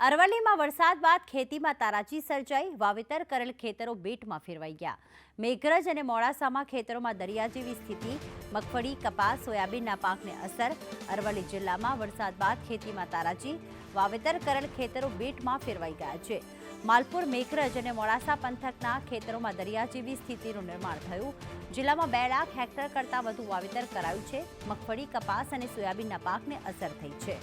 અરવલ્લીમાં વરસાદ બાદ ખેતીમાં તારાજી સર્જાઈ. વાવેતર કરેલ ખેતરો બેટમાં ફેરવાઈ ગયા. મેઘરજ અને મોડાસામાં ખેતરોમાં દરિયા જેવી સ્થિતિ. મગફળી, કપાસ, સોયાબીનના પાકને અસર. અરવલ્લી જિલ્લામાં વરસાદ બાદ ખેતીમાં તારાજી. વાવેતર કરેલ ખેતરો બેટમાં ફેરવાઈ ગયા છે. માલપુર, મેઘરજ અને મોડાસા પંથકના ખેતરોમાં દરિયા જેવી સ્થિતિનું નિર્માણ થયું. જિલ્લામાં બે લાખ હેક્ટર કરતાં વધુ વાવેતર કરાયું છે. મગફળી, કપાસ અને સોયાબીનના પાકને અસર થઈ છે.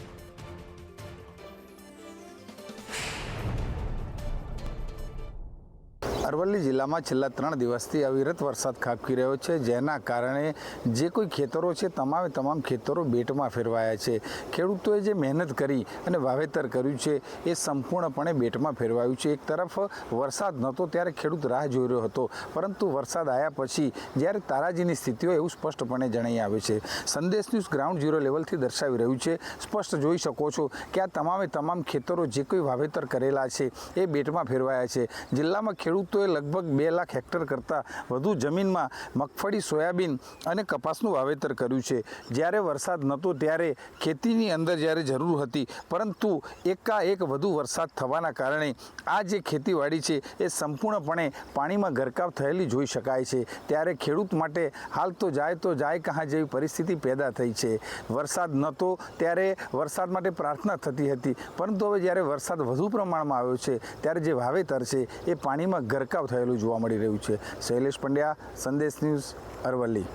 અરવલ્લી જિલ્લામાં છેલ્લા ત્રણ દિવસથી અવિરત વરસાદ ખાબકી રહ્યો છે, જેના કારણે જે કોઈ ખેતરો છે, તમામે તમામ ખેતરો બેટમાં ફેરવાયા છે. ખેડૂતોએ જે મહેનત કરી અને વાવેતર કર્યું છે, એ સંપૂર્ણપણે બેટમાં ફેરવાયું છે. એક તરફ વરસાદ નહોતો, ત્યારે ખેડૂત રાહ જોઈ રહ્યો હતો. પરંતુ વરસાદ આવ્યા પછી જ્યારે તારાજીની સ્થિતિઓ એવું સ્પષ્ટપણે જણાઈ આવે છે. સંદેશ ન્યૂઝ ગ્રાઉન્ડ ઝીરો લેવલથી દર્શાવી રહ્યું છે. સ્પષ્ટ જોઈ શકો છો કે આ તમામે તમામ ખેતરો જે કોઈ વાવેતર કરેલા છે, એ બેટમાં ફેરવાયા છે. જિલ્લામાં ખેડૂતોએ લગભગ બે લાખ હેક્ટર કરતાં વધુ જમીનમાં મગફળી, સોયાબીન અને કપાસનું વાવેતર કર્યું છે. જ્યારે વરસાદ નહોતો ત્યારે ખેતીની અંદર જ્યારે જરૂર હતી, પરંતુ એકાએક વધુ વરસાદ થવાના કારણે આ જે ખેતીવાડી છે એ સંપૂર્ણપણે પાણીમાં ગરકાવ થયેલી જોઈ શકાય છે. ત્યારે ખેડૂત માટે હાલ તો જાય તો જાય કહાં જેવી પરિસ્થિતિ પેદા થઈ છે. વરસાદ નહોતો ત્યારે વરસાદ માટે પ્રાર્થના થતી હતી, પરંતુ હવે જ્યારે વરસાદ વધુ પ્રમાણમાં આવ્યો છે, ત્યારે જે વાવેતર છે એ પાણીમાં ગરકાવ થયેલું જોવા મળી રહ્યું છે. શૈલેષ પંડ્યા સંદેશ ન્યૂઝ અરવલ્લી.